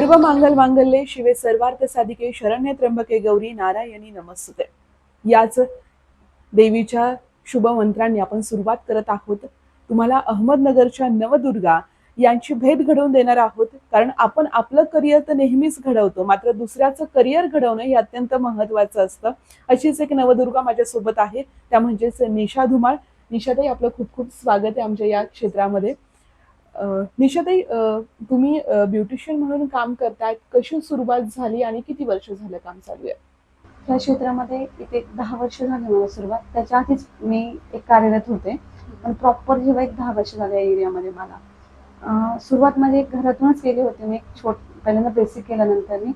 सर्व मांगल मांगल्ये शिवे सर्वार्थ साधिके शरण्य त्र्यंबके गौरी नारायणी नमस्ते याच देवीच्या शुभ मंत्रांनी आपण सुरुवात करत आहोत. तुम्हाला अहमदनगरच्या नवदुर्गा यांची भेट घडवून देणार आहोत. कारण आपण आपलं करिअर तर नेहमीच घडवतो. मात्र दुसऱ्याचं करिअर घडवणं हे अत्यंत महत्वाचं असतं. अशीच एक नवदुर्गा माझ्यासोबत आहे. त्या म्हणजेच निशा धुमाळ. निशाताई आपलं खूप खूप स्वागत आहे आमच्या या क्षेत्रामध्ये. निशाताई तुम्ही ब्युटिशियन म्हणून काम करतायत. कशी सुरुवात झाली आणि किती वर्ष झालं काम चालू आहे? ह्या क्षेत्रामध्ये इथे दहा वर्ष झाली मला सुरुवात. त्याच्या आधीच मी एक कार्यरत होते. पण प्रॉपर जेव्हा एक दहा वर्ष झाले या एरियामध्ये मला. सुरुवात माझी घरातूनच केली होती. मी एक छोट पहिल्यांदा बेसिक केल्यानंतर मी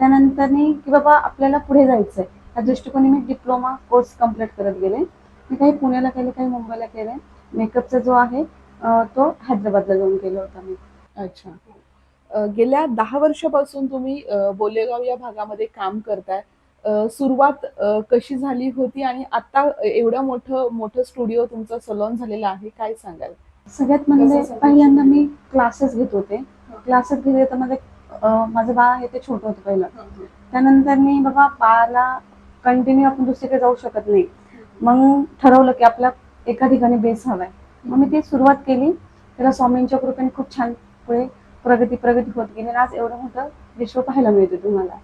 त्यानंतर की बाबा आपल्याला पुढे जायचं आहे त्या दृष्टिकोनी मी डिप्लोमा कोर्स कंप्लीट करत गेले. मी काही पुण्याला केले काही मुंबईला केले. मेकअपचा जो आहे अं, तो हैदराबादला जाऊन केला होता मी. अच्छा. अं, गेल्या दहा वर्षापासून तुम्ही अं, बोलेगाव या भागामध्ये काम करताय. अं, सुरुवात अं, कशी झाली होती आणि आता एवढं मोठं मोठं स्टुडिओ तुमचं सलॉन झालेलं आहे काय सांगाल? सगळ्यात म्हणजे? पहिल्यांदा मी क्लासेस घेत होते. क्लासेस घेतले तर माझं अं, माझं बाळ आहे ते छोटं होतं पहिलं. त्यानंतर मी बाबा बाळाला कंटिन्यू आपण दुसरीकडे जाऊ शकत नाही. मग ठरवलं की आपला एका ठिकाणी बेस हवाय. मग मी ती सुरुवात केली. त्याला स्वामींच्या कृपेने खूप छान पुढे प्रगती प्रगती होत गेली. आणि आज एवढं मोठं विश्व पाहायला मिळते तुम्हाला.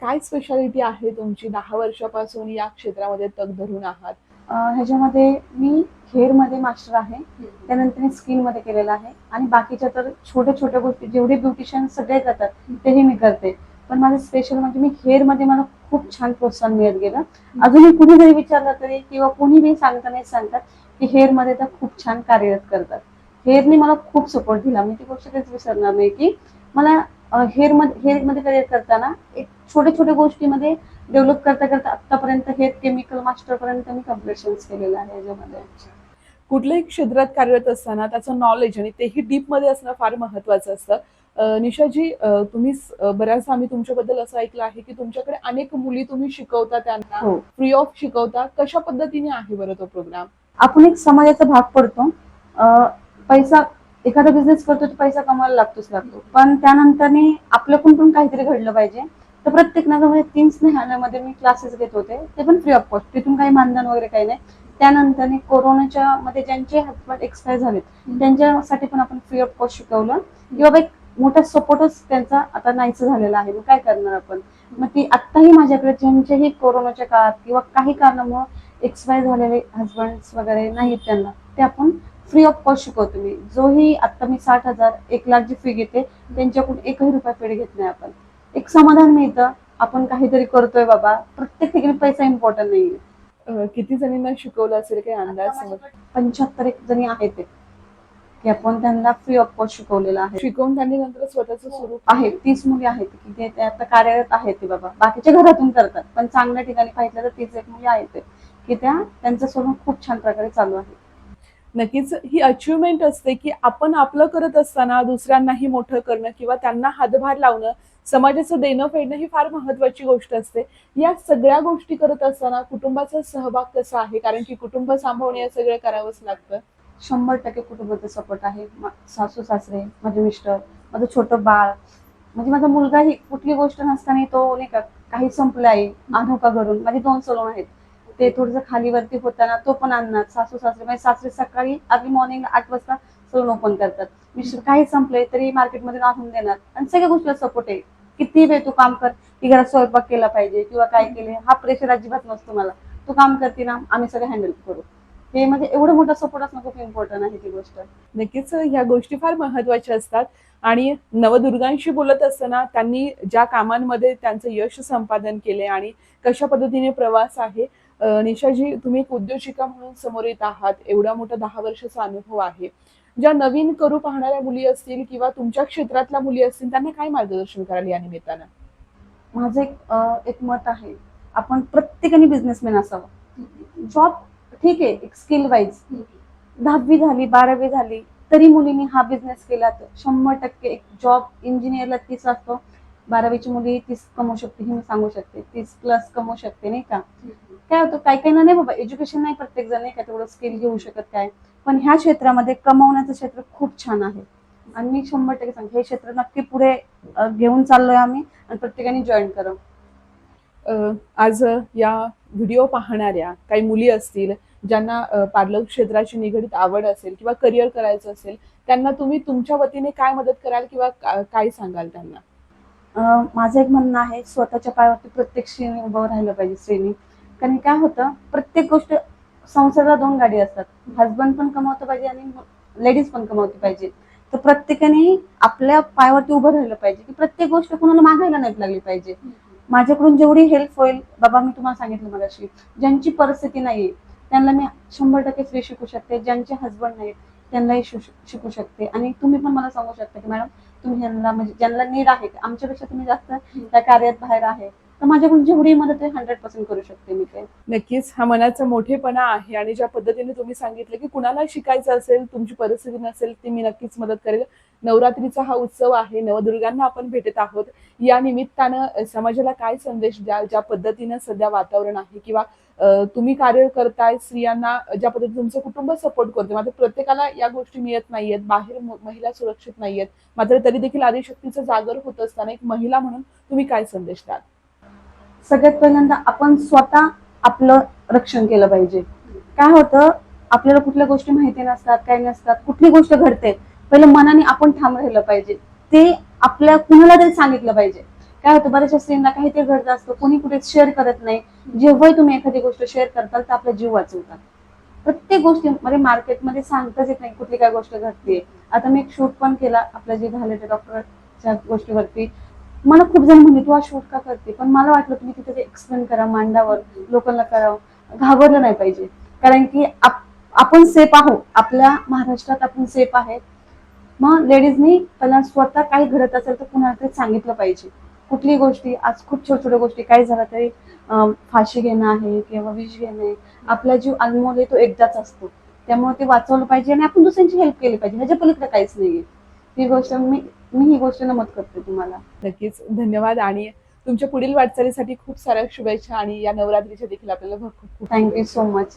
काय स्पेशालिटी आहे तुमची? दहा वर्षापासून या क्षेत्रामध्ये तग धरून आहात. ह्याच्यामध्ये मी हेअरमध्ये मास्टर आहे. त्यानंतर मी स्किनमध्ये केलेलं आहे. आणि बाकीच्या तर छोट्या छोट्या गोष्टी जेवढे ब्युटिशियन सगळे करतात तेही मी करते. पण माझं स्पेशल म्हणजे मी हेअरमध्ये मला खूप छान प्रोत्साहन मिळत गेलं. अजूनही कुणी जरी विचारलं तरी किंवा कोणी बी सांगता नाही सांगतात की हेअरमध्ये तर खूप छान कार्यरत करतात. हेअरने मला खूप सपोर्ट दिला. मी ती गोष्ट कधीच विसरणार नाही की मला हेअरमध्ये हेअरमध्ये करिअर करताना एक छोट्या छोट्या गोष्टीमध्ये डेव्हलप करता करता आतापर्यंत हेअर केमिकल मास्टर पर्यंत मी कम्प्लिशन्स केलेलं आहे याच्यामध्ये. कुठल्याही क्षेत्रात कार्यरत असताना त्याचं नॉलेज आणि तेही डीपमध्ये असणं फार महत्वाचं असतं. निशाजी तुम्ही बऱ्याचदा आम्ही तुमच्याबद्दल असं ऐकलं आहे की तुमच्याकडे अनेक मुली तुम्ही शिकवता त्यांना हो. फ्री ऑफ शिकवता. कशा पद्धतीने आहे बरं तो प्रोग्राम आपण एक समाजाचा भाग पडतो. पैसा एखादा बिझनेस करतो तर पैसा कमवायला लागतोच लागतो. पण त्यानंतरने आपल्याकडून पण काहीतरी घडलं पाहिजे. तर प्रत्येक नगरमध्ये तीन स्नेहालयामध्ये मी क्लासेस घेत होते. ते पण फ्री ऑफ कॉस्ट तिथून काही मानधन वगैरे काही नाही. त्यानंतर कोरोनाच्या मध्ये ज्यांचे हजबंड एक्सपायर झालेत त्यांच्यासाठी पण आपण फ्री ऑफ कॉस्ट शिकवलं. किंवा एक मोठा सपोर्टच त्यांचा आता नाहीचं झालेला आहे. मग काय करणार आपण? मग ती आत्ताही माझ्याकडे ज्यांचेही कोरोनाच्या काळात किंवा काही कारणामुळे एक्सपायर झालेले हजबंड वगैरे नाहीत त्यांना. ते आपण फ्री ऑफ कॉस्ट शिकवतो मी. जोही आता मी साठ हजार एक लाख जी फी घेते त्यांच्याकडून एकही रुपया फेड घेत नाही आपण. एक समाधान मिळतं. आपण काहीतरी करतोय बाबा. प्रत्येक ठिकाणी पैसा इम्पॉर्टंट नाहीये. किती जणींना शिकवलं असेल काही अंदाज पंच्याहत्तर एक जणी आहेत ते. की आपण त्यांना फ्री ऑफ कॉस्ट शिकवलेलं आहे. शिकवून त्यांनी नंतर स्वतःच सुरू आहेत तीस मुली आहेत की ते आता कार्यरत आहेत ते बाबा. बाकीच्या घरातून करतात. पण चांगल्या ठिकाणी पाहिलं तर तीस एक मुली आहेत की त्या त्यांचं सोडून खूप छान प्रकारे चालू आहे. नक्कीच ही अचिव्हमेंट असते की आपण आपलं करत असताना दुसऱ्यांनाही मोठं करणं किंवा त्यांना हातभार लावणं समाजाचं देणं फेडणं ही फार महत्वाची गोष्ट असते. या सगळ्या गोष्टी करत असताना कुटुंबाचा सहभाग कसा आहे? कारण की कुटुंब सांभाळणे हे सगळं करावंच लागतं. शंभर टक्के कुटुंबाचा सपोर्ट आहे. सासू सासरे माझे मिस्टर माझं छोटं बाळ म्हणजे माझा मुलगाही कुठली गोष्ट नसताना तो नाही का काही संपलं आहे आणू का घरून माझे दोन सलोन आहेत. ते थोडंसं खालीवरती होताना तो पण आणणार सासू सासरे. माझे सासरे सकाळी अर्ली मॉर्निंग आठ वाजता सलून ओपन करतात. मिस्टर काही संपले तरी मार्केटमध्ये आणून देणार. आणि सगळ्या गोष्टीला सपोर्ट आहे. किती वेळ तू काम कर की घरात स्वयंपाक केला पाहिजे किंवा काय केले हा प्रेशर अजिबात नसतो मला. तू काम करते ना आम्ही सगळं हँडल करू. हे म्हणजे एवढं मोठा सपोर्ट असणं खूप इम्पॉर्टंट आहे ती गोष्ट. नक्कीच ह्या गोष्टी फार महत्त्वाच्या असतात. आणि नवदुर्गांशी बोलत असताना त्यांनी ज्या कामांमध्ये त्यांचं यश संपादन केले आणि कशा पद्धतीने प्रवास आहे निशाजी तुम्ही एक उद्योजिका म्हणून समोर येत आहात. एवढा मोठा दहा वर्षाचा अनुभव आहे. ज्या नवीन करू पाहणाऱ्या मुली असतील किंवा तुमच्या क्षेत्रातल्या मुली असतील त्यांना काय मार्गदर्शन कराल या निमित्तानं? माझं एक एक मत आहे. आपण प्रत्येकाने बिझनेसमॅन असावं. जॉब ठीक आहे एक स्किल वाईज दहावी झाली बारावी झाली तरी मुलींनी हा बिझनेस केला तर शंभर टक्के एक जॉब इंजिनियरला तीस असतो. बारावीची मुली तीस कमवू शकते हे मी सांगू शकते. तीस प्लस कमवू शकते नाही का? काय होतं? काही काही नाही बाबा एज्युकेशन नाही प्रत्येक जण नाही का तेवढं स्किल घेऊ शकत काय? पण ह्या क्षेत्रामध्ये कमवण्याचं क्षेत्र खूप छान आहे. आणि मी शंभर टक्के सांगते हे क्षेत्र नक्की पुढे घेऊन चाललोय आम्ही आणि प्रत्येकाने जॉईन करा आज या व्हिडिओ पाहणाऱ्या काही मुली असतील ज्यांना पार्लर क्षेत्राची निगडीत आवड असेल किंवा करिअर करायचं असेल त्यांना तुम्ही तुमच्या वतीने काय मदत कराल किंवा काय सांगाल त्यांना? माझं एक म्हणणं आहे स्वतःच्या पायावरती प्रत्येक स्त्रीने उभं राहिलं पाहिजे स्त्रीने कारण काय होतं प्रत्येक गोष्ट संसाराला दोन गाडी असतात. हजबंड पण कमावतं पाहिजे आणि लेडीज पण कमावती पाहिजे. तर प्रत्येकाने आपल्या पायावरती उभं राहिलं पाहिजे की प्रत्येक गोष्ट कोणाला मागायला नाही लागली पाहिजे. माझ्याकडून जेवढी हेल्प होईल बाबा मी तुम्हाला सांगितलं मगाशी ज्यांची परिस्थिती नाहीये त्यांना मी शंभर टक्के फ्री शिकू शकते. ज्यांचे हजबंड नाहीत त्यांनाही शिकू शिकू शकते. आणि तुम्ही पण मला सांगू शकता की मॅडम तुम्ही यांना म्हणजे ज्यांना नीड आहे आमच्यापेक्षा तुम्ही जास्त त्या कार्यात बाहेर आहे. तर माझ्याकडून जेवढी मदत आहे हंड्रेड पर्सेंट करू शकते मी ते नक्कीच हा मनाचा मोठेपणा आहे आणि ज्या पद्धतीने तुम्ही सांगितलं की कुणाला शिकायचं असेल तुमची परिस्थिती नसेल ती मी नक्कीच मदत करेल. नवरात्रीचा हा उत्सव आहे नवदुर्गांना आपण भेटत आहोत. या निमित्तानं समाजाला काय संदेश द्या ज्या पद्धतीनं सध्या वातावरण आहे किंवा तुम्ही कार्य करताय स्त्रियांना ज्या पद्धतीने तुमचं कुटुंब सपोर्ट करते मात्र प्रत्येकाला या गोष्टी मिळत नाहीयेत. बाहेर महिला सुरक्षित नाहीयेत. मात्र तरी देखील आदिशक्तीचं जागर होत असताना एक महिला म्हणून तुम्ही काय संदेश द्याल? सगळ्यात पहिल्यांदा आपण स्वतः आपलं रक्षण केलं पाहिजे. काय होतं? आपल्याला कुठल्या गोष्टी माहिती नसतात काही नसतात कुठली गोष्ट घडते पहिलं मनाने आपण ठाम राहिलं पाहिजे. ते आपल्या कुणाला तरी सांगितलं पाहिजे. काय होतं? बऱ्याचशा स्त्रींना काहीतरी घडत असतं कोणी कुठे शेअर करत नाही. जेव्हाही तुम्ही एखादी गोष्ट शेअर करताल तर आपला जीव वाचवतात. प्रत्येक गोष्टी म्हणजे मार्केटमध्ये सांगताच येत नाही कुठली काय गोष्ट घडते आता मी एक शूट पण केला आपला जे झाले ते डॉक्टरच्या गोष्टीवरती. मला खूप जण म्हणले तू हा शूट का करते? पण मला वाटलं तुम्ही तिथे ते एक्सप्लेन करा मांडावर लोकांना करावं घाबरलं नाही पाहिजे. कारण की आपण सेफ आहोत. आपल्या महाराष्ट्रात आपण सेफ आहे मग लेडीजनी पहिला स्वतः काही घडत असेल तर कुणाला तरी सांगितलं पाहिजे. कुठली गोष्टी आज खूप छोट्या छोट्या गोष्टी काही झालं तरी फाशी घेणं आहे किंवा विष घेणं आहे. आपला जीव अनमोल आहे तो एकदाच असतो. त्यामुळे ते वाचवलं पाहिजे आणि आपण दुसऱ्यांची हेल्प केली पाहिजे. ह्याच्या पलीकडे काहीच नाहीये. ही गोष्ट मी मी ही गोष्ट नमूद करते तुम्हाला. नक्कीच. धन्यवाद आणि तुमच्या पुढील वाटचालीसाठी खूप साऱ्या शुभेच्छा आणि या नवरात्रीच्या देखील आपल्याला खूप खूप थँक्यू सो मच